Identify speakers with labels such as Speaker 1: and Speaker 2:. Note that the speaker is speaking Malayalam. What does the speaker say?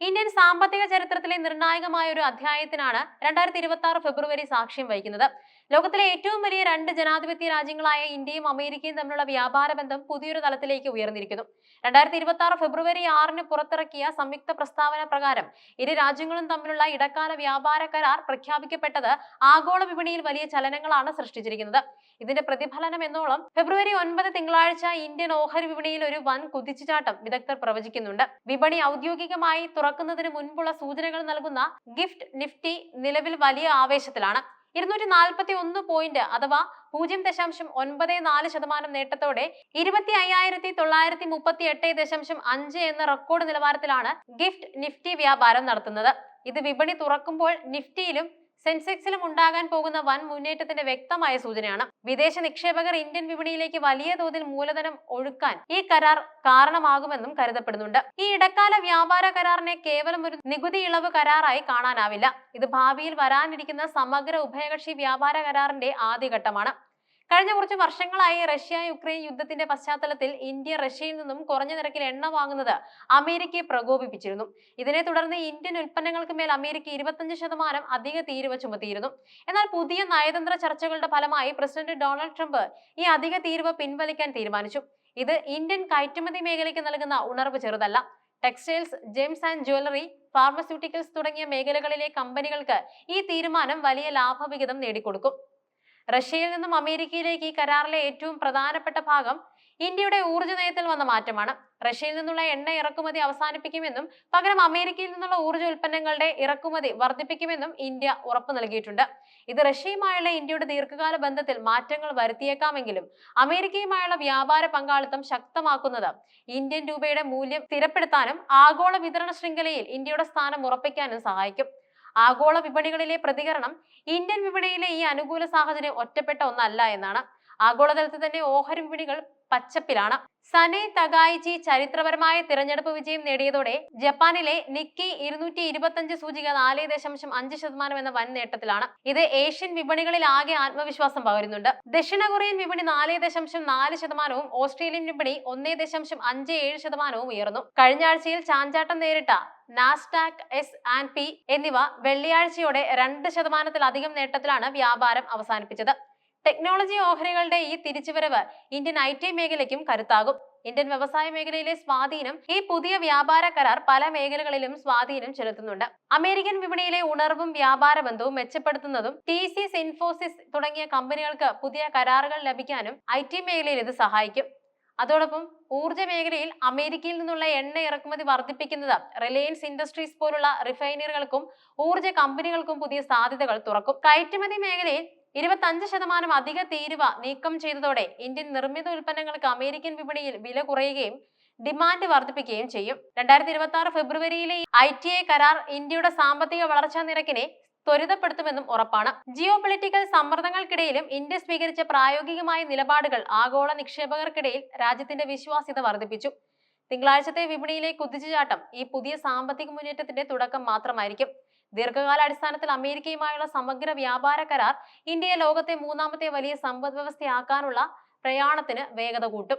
Speaker 1: ഇന്ത്യൻ സാമ്പത്തിക ചരിത്രത്തിലെ നിർണായകമായ ഒരു അധ്യായത്തിനാണ് രണ്ടായിരത്തി ഇരുപത്തി ആറ് ഫെബ്രുവരി സാക്ഷ്യം വഹിക്കുന്നത്. ലോകത്തിലെ ഏറ്റവും വലിയ രണ്ട് ജനാധിപത്യ രാജ്യങ്ങളായ ഇന്ത്യയും അമേരിക്കയും തമ്മിലുള്ള വ്യാപാര ബന്ധം പുതിയൊരു തലത്തിലേക്ക് ഉയർന്നിരിക്കുന്നു. രണ്ടായിരത്തി ഇരുപത്തി ആറ് ഫെബ്രുവരി ആറിന് പുറത്തിറക്കിയ സംയുക്ത പ്രസ്താവന പ്രകാരം ഇരു രാജ്യങ്ങളും തമ്മിലുള്ള ഇടക്കാല വ്യാപാര കരാർ പ്രഖ്യാപിക്കപ്പെട്ടത് ആഗോള വിപണിയിൽ വലിയ ചലനങ്ങളാണ് സൃഷ്ടിച്ചിരിക്കുന്നത്. ഇതിന്റെ പ്രതിഫലനം എന്നോളം ഫെബ്രുവരി ഒൻപത് തിങ്കളാഴ്ച ഇന്ത്യൻ ഓഹരി വിപണിയിൽ ഒരു വൻ കുതിച്ചുചാട്ടം വിദഗ്ധർ പ്രവചിക്കുന്നുണ്ട്. വിപണി ഔദ്യോഗികമായി തുറക്കുന്നതിന് മുൻപുള്ള സൂചനകൾ നൽകുന്ന ഗിഫ്റ്റ് നിഫ്റ്റി നിലവിൽ വലിയ ആവേശത്തിലാണ്. ഇരുന്നൂറ്റി നാൽപ്പത്തി ഒന്ന് പോയിന്റ് അഥവാ പൂജ്യം ദശാംശം ഒൻപത് നാല് ശതമാനം നേട്ടത്തോടെ ഇരുപത്തി അയ്യായിരത്തി തൊള്ളായിരത്തി മുപ്പത്തി എട്ട് ദശാംശം അഞ്ച് എന്ന റെക്കോർഡ് നിലവാരത്തിലാണ് ഗിഫ്റ്റ് നിഫ്റ്റി വ്യാപാരം നടത്തുന്നത്. ഇത് വിപണി തുറക്കുമ്പോൾ നിഫ്റ്റിയിലും സെൻസെക്സിലും ഉണ്ടാകാൻ പോകുന്ന വൻ മുന്നേറ്റത്തിന്റെ വ്യക്തമായ സൂചനയാണ്. വിദേശ നിക്ഷേപകർ ഇന്ത്യൻ വിപണിയിലേക്ക് വലിയ തോതിൽ മൂലധനം ഒഴുക്കാൻ ഈ കരാർ കാരണമാകുമെന്നും കരുതപ്പെടുന്നുണ്ട്. ഈ ഇടക്കാല വ്യാപാര കരാറിനെ കേവലം ഒരു നികുതി ഇളവ് കരാറായി കാണാനാവില്ല. ഇത് ഭാവിയിൽ വരാനിരിക്കുന്ന സമഗ്ര ഉഭയകക്ഷി വ്യാപാര കരാറിന്റെ ആദ്യഘട്ടമാണ്. കഴിഞ്ഞ കുറച്ച് വർഷങ്ങളായി റഷ്യ യുക്രൈൻ യുദ്ധത്തിന്റെ പശ്ചാത്തലത്തിൽ ഇന്ത്യ റഷ്യയിൽ നിന്നും കുറഞ്ഞ നിരക്കിൽ എണ്ണ വാങ്ങുന്നത് അമേരിക്കയെ പ്രകോപിപ്പിച്ചിരുന്നു. ഇതിനെ തുടർന്ന് ഇന്ത്യൻ ഉൽപ്പന്നങ്ങൾക്ക് മേൽ അമേരിക്ക ഇരുപത്തഞ്ച് ശതമാനം അധിക തീരുവ ചുമത്തിയിരുന്നു. എന്നാൽ പുതിയ നയതന്ത്ര ചർച്ചകളുടെ ഫലമായി പ്രസിഡന്റ് ഡൊണാൾഡ് ട്രംപ് ഈ അധിക തീരുവ പിൻവലിക്കാൻ തീരുമാനിച്ചു. ഇത് ഇന്ത്യൻ കയറ്റുമതി മേഖലയ്ക്ക് നൽകുന്ന ഉണർവ് ചെറുതല്ല. Textiles gems and jewellery pharmaceuticals തുടങ്ങിയ മേഖലകളിലെ കമ്പനികൾക്ക് ഈ തീരുമാനം വലിയ ലാഭവിഹിതം നേടിക്കൊടുക്കും. റഷ്യയിൽ നിന്നും അമേരിക്കയിലേക്ക് ഈ കരാറിലെ ഏറ്റവും പ്രധാനപ്പെട്ട ഭാഗം ഇന്ത്യയുടെ ഊർജ നയത്തിൽ വന്ന മാറ്റമാണ്. റഷ്യയിൽ നിന്നുള്ള എണ്ണ ഇറക്കുമതി അവസാനിപ്പിക്കുമെന്നും പകരം അമേരിക്കയിൽ നിന്നുള്ള ഊർജ ഉൽപ്പന്നങ്ങളുടെ ഇറക്കുമതി വർദ്ധിപ്പിക്കുമെന്നും ഇന്ത്യ ഉറപ്പു നൽകിയിട്ടുണ്ട്. ഇത് റഷ്യയുമായുള്ള ഇന്ത്യയുടെ ദീർഘകാല ബന്ധത്തിൽ മാറ്റങ്ങൾ വരുത്തിയേക്കാമെങ്കിലും അമേരിക്കയുമായുള്ള വ്യാപാര പങ്കാളിത്തം ശക്തമാക്കുന്നത് ഇന്ത്യൻ രൂപയുടെ മൂല്യം സ്ഥിരപ്പെടുത്താനും ആഗോള വിതരണ ശൃംഖലയിൽ ഇന്ത്യയുടെ സ്ഥാനം ഉറപ്പിക്കാനും സഹായിക്കും. ആഗോള വിപണികളിലെ പ്രതികരണം ഇന്ത്യൻ വിപണിയിലെ ഈ അനുകൂല സാഹചര്യം ഒറ്റപ്പെട്ട ഒന്നല്ല എന്നാണ് ആഗോളതലത്തിൽ തന്നെ ഓഹരി വിപണികൾ പച്ചപ്പിലാണ്. സനെ തകായിച്ചി ചരിത്രപരമായ തിരഞ്ഞെടുപ്പ് വിജയം നേടിയതോടെ ജപ്പാനിലെ നിക്കി ഇരുന്നൂറ്റി ഇരുപത്തഞ്ച് സൂചിക നാല് ദശാംശം അഞ്ച് ശതമാനം എന്ന വൻ നേട്ടത്തിലാണ്. ഇത് ഏഷ്യൻ വിപണികളിൽ ആകെ ആത്മവിശ്വാസം പകരുന്നുണ്ട്. ദക്ഷിണ കൊറിയൻ വിപണി നാല് ദശാംശം നാല് ശതമാനവും ഓസ്ട്രേലിയൻ വിപണി ഒന്നേ ദശാംശം അഞ്ച് ഏഴ് ശതമാനവും ഉയർന്നു. കഴിഞ്ഞ ആഴ്ചയിൽ ചാഞ്ചാട്ടം നേരിട്ട നാസ്ഡാക് എസ് ആൻഡ് പി എന്നിവ വെള്ളിയാഴ്ചയോടെ രണ്ട് ശതമാനത്തിലധികം നേട്ടത്തിലാണ് വ്യാപാരം അവസാനിപ്പിച്ചത്. ടെക്നോളജി ഓഹരികളുടെ ഈ തിരിച്ചുവരവ് ഇന്ത്യൻ ഐ ടി മേഖലയ്ക്കും കരുത്താകും. ഇന്ത്യൻ വ്യവസായ മേഖലയിലെ സ്വാധീനം ഈ പുതിയ വ്യാപാര കരാർ പല മേഖലകളിലും സ്വാധീനം ചെലുത്തുന്നുണ്ട്. അമേരിക്കൻ വിപണിയിലെ ഉണർവും വ്യാപാര ബന്ധവും മെച്ചപ്പെടുത്തുന്നതും ടി സിസ് ഇൻഫോസിസ് തുടങ്ങിയ കമ്പനികൾക്ക് പുതിയ കരാറുകൾ ലഭിക്കാനും ഐ ടി മേഖലയിൽ ഇത് സഹായിക്കും. അതോടൊപ്പം ഊർജ മേഖലയിൽ അമേരിക്കയിൽ നിന്നുള്ള എണ്ണ ഇറക്കുമതി വർദ്ധിപ്പിക്കുന്നത് റിലയൻസ് ഇൻഡസ്ട്രീസ് പോലുള്ള റിഫൈനറികൾക്കും ഊർജ കമ്പനികൾക്കും പുതിയ സാധ്യതകൾ തുറക്കും. കയറ്റുമതി മേഖലയിൽ ഇരുപത്തഞ്ച് ശതമാനം അധിക തീരുവ നീക്കം ചെയ്തതോടെ ഇന്ത്യൻ നിർമ്മിത ഉൽപ്പന്നങ്ങൾക്ക് അമേരിക്കൻ വിപണിയിൽ വില കുറയുകയും ഡിമാൻഡ് വർദ്ധിപ്പിക്കുകയും ചെയ്യും. രണ്ടായിരത്തി ഇരുപത്തി ആറ് ഫെബ്രുവരിയിലെ ഐ ടി ഐ കരാർ ഇന്ത്യയുടെ സാമ്പത്തിക വളർച്ചാ നിരക്കിനെ ത്വരിതപ്പെടുത്തുമെന്നും ഉറപ്പാണ്. ജിയോ പൊളിറ്റിക്കൽ സമ്മർദ്ദങ്ങൾക്കിടയിലും ഇന്ത്യ സ്വീകരിച്ച പ്രായോഗികമായ നിലപാടുകൾ ആഗോള നിക്ഷേപകർക്കിടയിൽ രാജ്യത്തിന്റെ വിശ്വാസ്യത വർദ്ധിപ്പിച്ചു. തിങ്കളാഴ്ചത്തെ വിപണിയിലെ കുതിച്ചുചാട്ടം ഈ പുതിയ സാമ്പത്തിക മുന്നേറ്റത്തിന്റെ തുടക്കം മാത്രമായിരിക്കും. ദീർഘകാല അടിസ്ഥാനത്തിൽ അമേരിക്കയുമായുള്ള സമഗ്ര വ്യാപാര കരാർ ഇന്ത്യയെ ലോകത്തെ മൂന്നാമത്തെ വലിയ സമ്പദ് വ്യവസ്ഥയാക്കാനുള്ള പ്രയാണത്തിന് വേഗത കൂട്ടും.